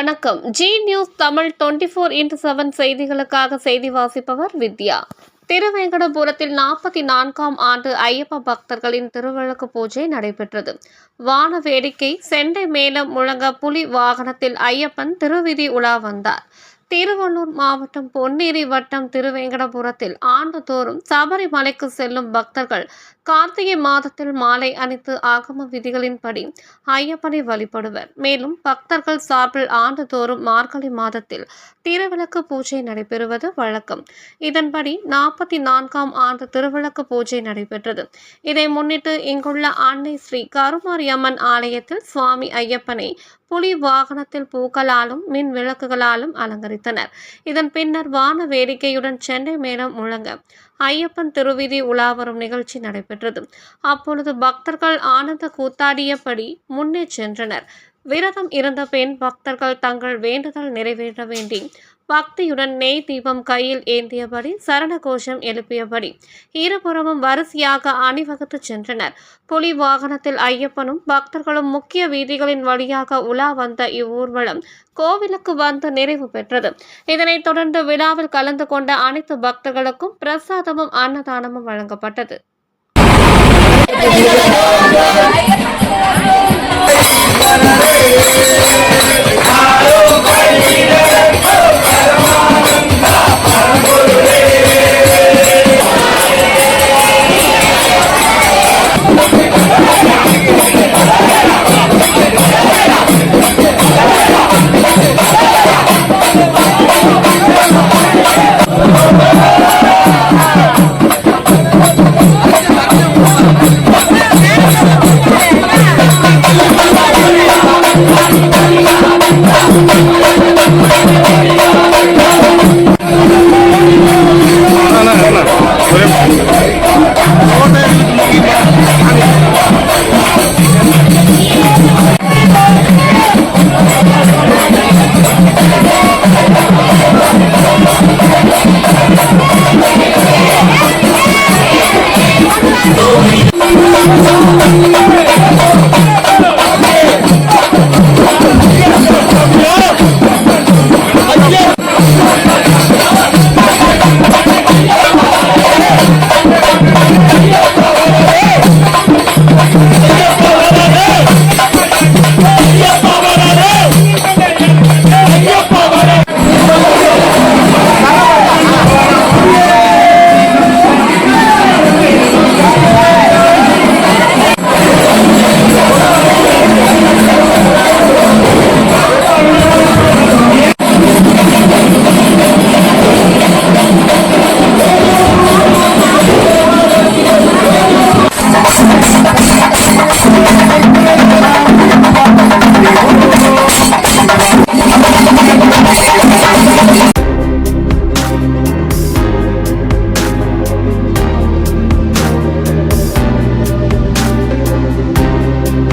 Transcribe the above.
வணக்கம். Zee news Tamil twenty four into seven செய்திகளுக்காக செய்தி வாசிப்பவர் வித்யா. திருவேங்கடபுரத்தில் நாற்பத்தி நான்காம் ஆண்டு ஐயப்ப பக்தர்களின் திருவிளக்கு பூஜை நடைபெற்றது. வான வேடிக்கை செண்டை மேளம் முழங்க புலி வாகனத்தில் ஐயப்பன் திருவிதி உலா வந்தார். திருவள்ளூர் மாவட்டம் பொன்னேரி வட்டம் திருவேங்கடபுரத்தில் ஆண்டுதோறும் சபரிமலைக்கு செல்லும் பக்தர்கள் கார்த்திகை மாதத்தில் மாலை அணித்து ஆகம விதிகளின்படி ஐயப்பனை வழிபடுவர். மேலும் பக்தர்கள் சார்பில் ஆண்டுதோறும் மார்கழி மாதத்தில் திருவிளக்கு பூஜை நடைபெறுவது வழக்கம். இதன்படி நாற்பத்தி நான்காம் ஆண்டு திருவிளக்கு பூஜை நடைபெற்றது. இதை முன்னிட்டு இங்குள்ள அன்னை ஸ்ரீ கருமாரியம்மன் ஆலயத்தில் சுவாமி ஐயப்பனை புலி வாகனத்தில் பூக்களாலும் மின் விளக்குகளாலும் அலங்கரித்தனர் இதன் பின்னர் வான வேடிக்கையுடன் சென்னை மேலம் முழங்க ஐயப்பன் திருவிதி உலா வரும் நிகழ்ச்சி நடைபெற்றது. அப்பொழுது பக்தர்கள் ஆனந்த கூத்தாடியபடி முன்னே சென்றனர். விரதம் இருந்த பெண் பக்தர்கள் தங்கள் வேண்டுதல் நிறைவேற்ற வேண்டி பக்தியுடன் நெய் தீபம் கையில் ஏந்தியபடி சரண கோஷம் எழுப்பியபடி இருபுறமும் வரிசையாக அணிவகுத்து சென்றனர். புலி வாகனத்தில் ஐயப்பனும் பக்தர்களும் முக்கிய வீதிகளின் வழியாக உலா வந்த இவ்வூர்வலம் கோவிலுக்கு வந்து நிறைவு பெற்றது. இதனைத் தொடர்ந்து விழாவில் கலந்து கொண்ட அனைத்து பக்தர்களுக்கும் பிரசாதமும் அன்னதானமும் வழங்கப்பட்டது. Oh,